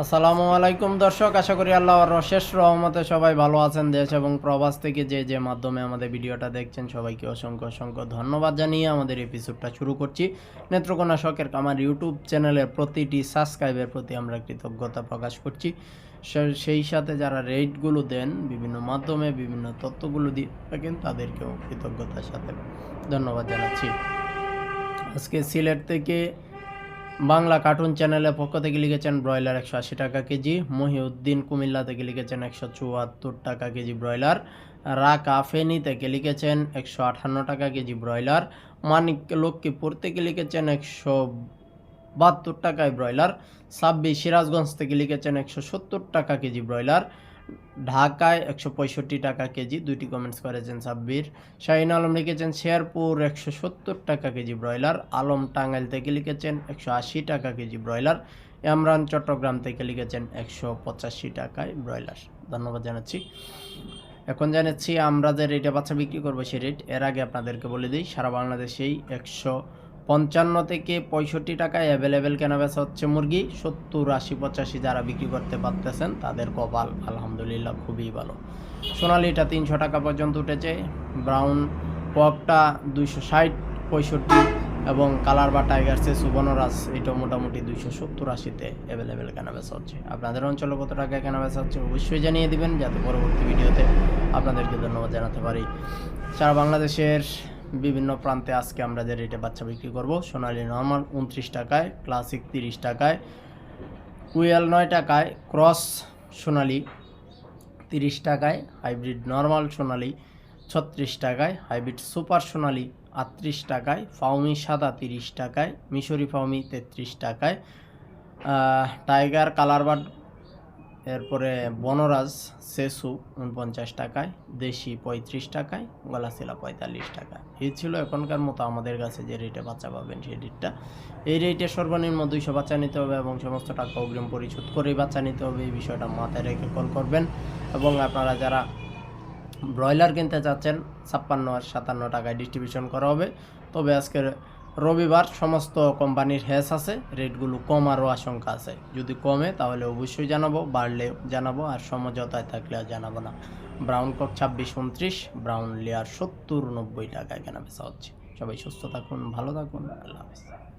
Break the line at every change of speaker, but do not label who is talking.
আসসালামু আলাইকুম দর্শক, আশা করি আল্লাহর অশেষ রহমতে সবাই ভালো আছেন দেশ এবং প্রবাস থেকে যে যে মাধ্যমে আমাদের ভিডিওটা দেখছেন, সবাইকে অসংখ্য অসংখ্য ধন্যবাদ জানিয়ে আমাদের এপিসোডটা শুরু করছি। নেত্রকোনা শখের আমার ইউটিউব চ্যানেলের প্রতিটি সাবস্ক্রাইবের প্রতি আমরা কৃতজ্ঞতা প্রকাশ করছি। সেই সাথে যারা রেটগুলো দেন, বিভিন্ন মাধ্যমে বিভিন্ন তথ্যগুলো দিয়ে থাকেন, তাদেরকেও কৃতজ্ঞতার সাথে ধন্যবাদ জানাচ্ছি। আজকে সিলেট থেকে বাংলা কার্টুন চ্যানেলের পক্ষ থেকে লিখেছেন ব্রয়লার একশো আশি টাকা কেজি, মহিউদ্দিন কুমিল্লা থেকে লিখেছেন একশো চুয়াত্তর টাকা কেজি ব্রয়লার, রাকা ফেনী থেকে লিখেছেন একশো আটান্ন টাকা কেজি ব্রয়লার, মানিক লক্ষ্মীপুর থেকে লিখেছেন একশো বাহাত্তর টাকায় ব্রয়লার ছাব্বিশ সিরাজগঞ্জ থেকে লিখেছেন একশো সত্তর টাকা কেজি ব্রয়লার ঢাকায় একশো পঁয়ষট্টি টাকা কেজি, দুইটি কমেন্টস করেছেন সাব্বির শাহিন আলম লিখেছেন, শেয়ারপুর একশো সত্তর টাকা কেজি ব্রয়লার, আলম টাঙ্গাইল থেকে লিখেছেন, একশো আশি টাকা কেজি ব্রয়লার, ইমরান চট্টগ্রাম থেকে লিখেছেন, একশো পঁচাশি টাকায় ব্রয়লার। ধন্যবাদ জানাচ্ছি। এখন জানাচ্ছি, আমরা যে রেটে বাচ্চা বিক্রি করব সেই রেট এর আগে আপনাদেরকে বলে দিই, সারা বাংলাদেশেই একশো পঞ্চান্ন থেকে পঁয়ষট্টি টাকায় অ্যাভেলেবেল কেনা বেচা হচ্ছে মুরগি। সত্তর, আশি, পঁচাশি যারা বিক্রি করতে পারতেছেন, তাদের কপাল আলহামদুলিল্লাহ খুবই ভালো। সোনালিটা তিনশো টাকা পর্যন্ত উঠেছে ব্রাউন পকটা দুইশো ষাট, পঁয়ষট্টি এবং কালার বা টাইগার্সে সুবর্ণরাজ, এটা মোটামুটি দুইশো সত্তর, আশিতে অ্যাভেলেবেল কেনা বেচা হচ্ছে। আপনাদের অঞ্চলে কত টাকায় কেনা বেচা হচ্ছে অবশ্যই জানিয়ে দিবেন, যাতে পরবর্তী ভিডিওতে আপনাদেরকে ধন্যবাদ জানাতে পারি। সারা বাংলাদেশের বিভিন্ন প্রান্তে আজকে আমরা যে রেটে বাচ্চা বিক্রি করব, সোনালি নর্মাল উনত্রিশ টাকায় ক্লাসিক তিরিশ টাকায় কুয়েল নয় টাকায় ক্রস সোনালি তিরিশ টাকায় হাইব্রিড নর্মাল সোনালি ছত্রিশ টাকায় হাইব্রিড সুপার সোনালি আটত্রিশ টাকায় ফাউমি সাদা তিরিশ টাকায়, মিশরি ফাউমি তেত্রিশ টাকায় টাইগার কালারবার্ড এরপরে বনরাজ সেসু উনপঞ্চাশ টাকায়, দেশি পঁয়ত্রিশ টাকায়, গলাশিলা পঁয়তাল্লিশ টাকা এই ছিল এখনকার মতো আমাদের কাছে যে রেটে বাচ্চা পাবেন সেই রেটটা এই রেটে সর্বনিম্ন দুইশো বাচ্চা নিতে হবে এবং সমস্ত টাকা অগ্রিম পরিশোধ করেই বাচ্চা নিতে হবে। এই বিষয়টা মাথায় রেখে কল করবেন এবং আপনারা যারা ব্রয়লার কিনতে চাচ্ছেন, ছাপ্পান্ন আর সাতান্ন টাকায় ডিস্ট্রিবিউশন করা হবে। তবে আজকের রবিবার সমস্ত কোম্পানির হ্যাস আছে, রেটগুলো কমারও আশঙ্কা আছে। যদি কমে, তাহলে অবশ্যই জানাব, বাড়লে জানাব, আর সমঝোতায় থাকলে আর জানাব না। ব্রাউন কক ছাব্বিশ উনত্রিশ, ব্রাউন লেয়ার সত্তর নব্বই টাকা কেনা বেচা হচ্ছে। সবাই সুস্থ থাকুন, ভালো থাকুন, আল্লাহ হাফিজ।